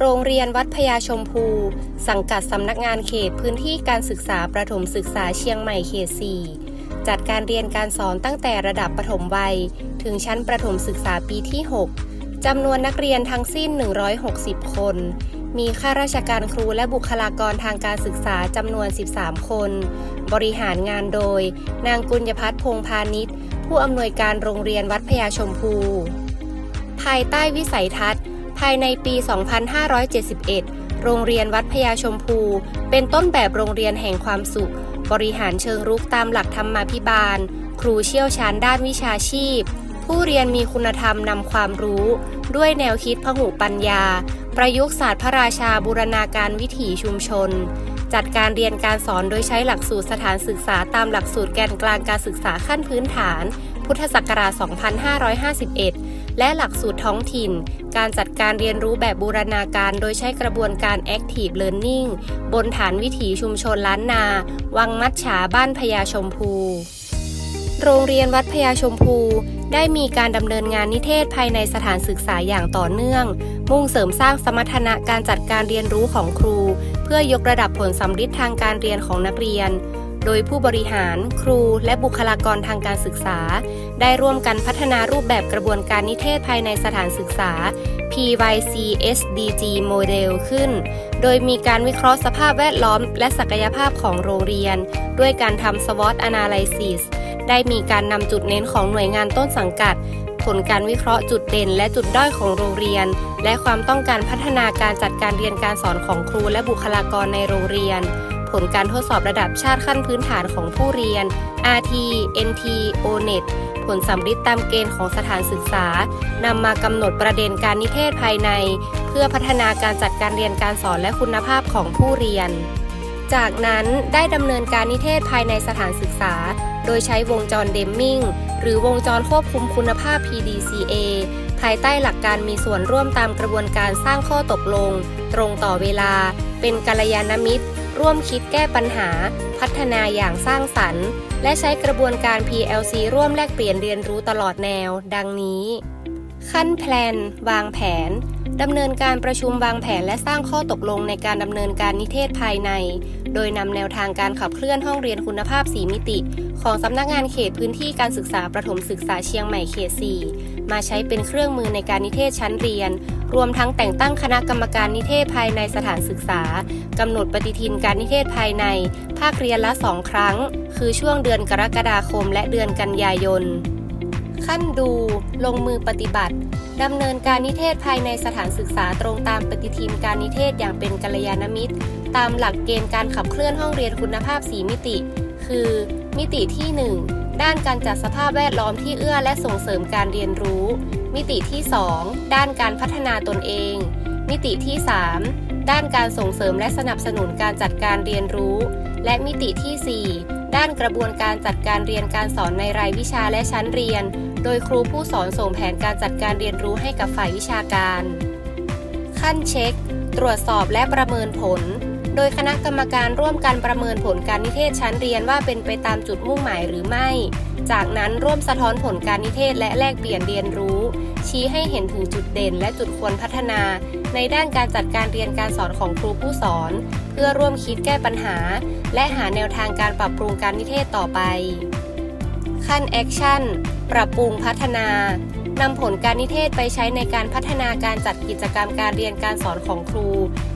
โรงเรียนวัดพญาชมพู สังกัดสำนักงานเขตพื้นที่การศึกษาประถมศึกษาเชียงใหม่เขต 4 จัดการเรียนการสอนตั้งแต่ระดับประถมวัย ถึงชั้นประถมศึกษาปีที่ 6จำนวนนักเรียนทั้งสิ้น 160 คน มีข้าราชการครูและบุคลากรทางการศึกษาจำนวน 13 คน บริหารงานโดย นางกุญญพัฒน์พงพาณิชย์ ผู้อำนวยการโรงเรียนวัดพญาชมพู ภายใต้วิสัยทัศน์ ภายในปี 2571 โรงเรียนวัดพญาชมพู เป็นต้นแบบโรงเรียนแห่งความสุข บริหารเชิงรุกตามหลักธรรมาภิบาล ครูเชี่ยวชาญด้านวิชาชีพ ผู้เรียนมีคุณธรรมนำความรู้ ด้วยแนวคิดพหุปัญญา ประยุกต์ศาสตร์พระราชาบูรณาการวิถีชุมชน จัดการเรียนการสอนโดยใช้หลักสูตรสถานศึกษาตามหลักสูตรแกนกลางการศึกษาขั้นพื้นฐาน พุทธศักราช 2551 และหลักสูตรท้องถิ่น การจัดการเรียนรู้แบบบูรณาการโดยใช้กระบวนการ Active Learning บนฐานวิถีชุมชนล้านนา วังมัดฉาบ้านพญาชมพู โรงเรียนวัดพญาชมพูได้มีการดำเนินงานนิเทศภายในสถานศึกษาอย่างต่อเนื่อง มุ่งเสริมสร้างสมรรถนะการจัดการเรียนรู้ของครู เพื่อยกระดับผลสำฤทธิ์ทางการเรียนของนักเรียน โดยผู้บริหาร ครู และบุคลากรทางการศึกษา ได้ร่วมกันพัฒนารูปแบบกระบวนการนิเทศภายในสถานศึกษา PYCSDG Model ขึ้น โดยมีการวิเคราะห์สภาพแวดล้อม และศักยภาพของโรงเรียน ด้วยการทำ SWOT Analysis ได้มีการนำจุดเน้นของหน่วยงานต้นสังกัด ผลการวิเคราะห์จุดเด่น และจุดด้อยของโรงเรียน และความต้องการพัฒนาการจัดการเรียนการสอนของครูและบุคลากรในโรงเรียน ผลการทดสอบระดับชาติขั้นพื้นฐานของผู้เรียน RT NT ONET ผลสำฤทธิ์ตามเกณฑ์ของสถานศึกษานำมากำหนดประเด็นการนิเทศภายใน เพื่อพัฒนาการจัดการเรียนการสอนและคุณภาพของผู้เรียน จากนั้นได้ดำเนินการนิเทศภายในสถานศึกษา โดยใช้วงจรเดมมิงหรือวงจรควบคุมคุณภาพ PDCA ภายใต้หลักการมีส่วนร่วมตามกระบวนการสร้างข้อตกลง ตรงต่อเวลา เป็นกัลยาณมิตร ร่วมคิดแก้ปัญหา พัฒนาอย่างสร้างสรรค์ และใช้กระบวนการ PLC ร่วมแลกเปลี่ยนเรียนรู้ตลอดแนว ดังนี้ ขั้นแพลน วางแผนดำเนินการประชุมวางแผนและสร้างข้อตกลงในการดำเนินการนิเทศภายใน โดยนำแนวทางการขับเคลื่อนห้องเรียนคุณภาพ 4 มิติ ของสำนักงานเขตพื้นที่การศึกษาประถมศึกษาเชียงใหม่เขต 4 มาใช้เป็นเครื่องมือในการนิเทศชั้นเรียน รวมทั้งแต่งตั้งคณะกรรมการนิเทศภายในสถานศึกษากำหนดปฏิทินการนิเทศภายใน ภาคเรียนละ2ครั้ง คือช่วงเดือนกรกฎาคมและเดือนกันยายน ขั้นดู ลงมือปฏิบัติดำเนินการนิเทศภายในสถานศึกษาตรงตามปฏิทินการนิเทศอย่างเป็นกัลยาณมิตร ตามหลักเกณฑ์การขับเคลื่อนห้องเรียนคุณภาพ 4 มิติ คือ มิติที่ 1 ด้านการจัดสภาพแวดล้อมที่เอื้อและส่งเสริมการเรียนรู้ มิติที่ 2 ด้านการพัฒนาตนเอง มิติที่ 3 ด้านการส่งเสริมและสนับสนุนการจัดการเรียนรู้ และมิติที่ 4 ด้านกระบวนการจัดการเรียนการสอนในรายวิชาและชั้นเรียน โดยครูผู้สอนส่งแผนการจัดการเรียนรู้ให้กับฝ่ายวิชาการ ขั้นเช็ค ตรวจสอบและประเมินผล โดยคณะกรรมการร่วมกันประเมินผลการนิเทศชั้นเรียนว่าเป็นไปตามจุดมุ่งหมายหรือไม่ จากนั้นร่วมสะท้อนผลการนิเทศและแลกเปลี่ยนเรียนรู้ ชี้ให้เห็นถึงจุดเด่นและจุดควรพัฒนา ในด้านการจัดการเรียนการสอนของครูผู้สอน เพื่อร่วมคิดแก้ปัญหา และหาแนวทางการปรับปรุงการนิเทศต่อไป ขั้นแอคชั่นปรับปรุงพัฒนานำผลการนิเทศไปใช้ในการพัฒนาการจัดกิจกรรมการเรียนการสอนของครู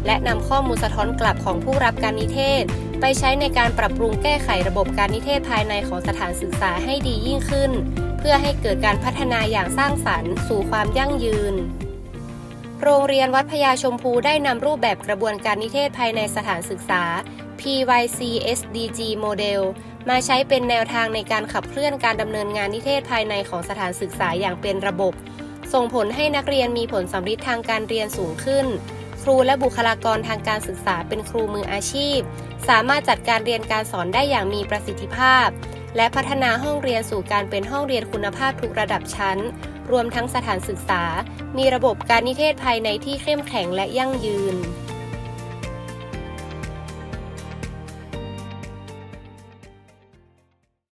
และนำข้อมูลสะท้อนกลับของผู้รับการนิเทศ ไปใช้ในการปรับปรุงแก้ไขระบบการนิเทศภายในของสถานศึกษาให้ดียิ่งขึ้น เพื่อให้เกิดการพัฒนาอย่างสร้างสรรค์สู่ความยั่งยืน โรงเรียนวัดพญาชมพูได้นำรูปแบบกระบวนการนิเทศภายในสถานศึกษา PYCSDG Model มาใช้เป็นแนวทางในการขับเคลื่อนการดำเนินงานนิเทศภายในของสถานศึกษาอย่างเป็นระบบ ส่งผลให้นักเรียนมีผลสำฤทธิ์ทางการเรียนสูงขึ้น ครูและบุคลากรทางการศึกษาเป็นครูมืออาชีพ สามารถจัดการเรียนการสอนได้อย่างมีประสิทธิภาพ และพัฒนาห้องเรียนสู่การเป็นห้องเรียนคุณภาพทุกระดับชั้น รวมทั้งสถานศึกษา มีระบบการนิเทศภายในที่เข้มแข็งและยั่งยืน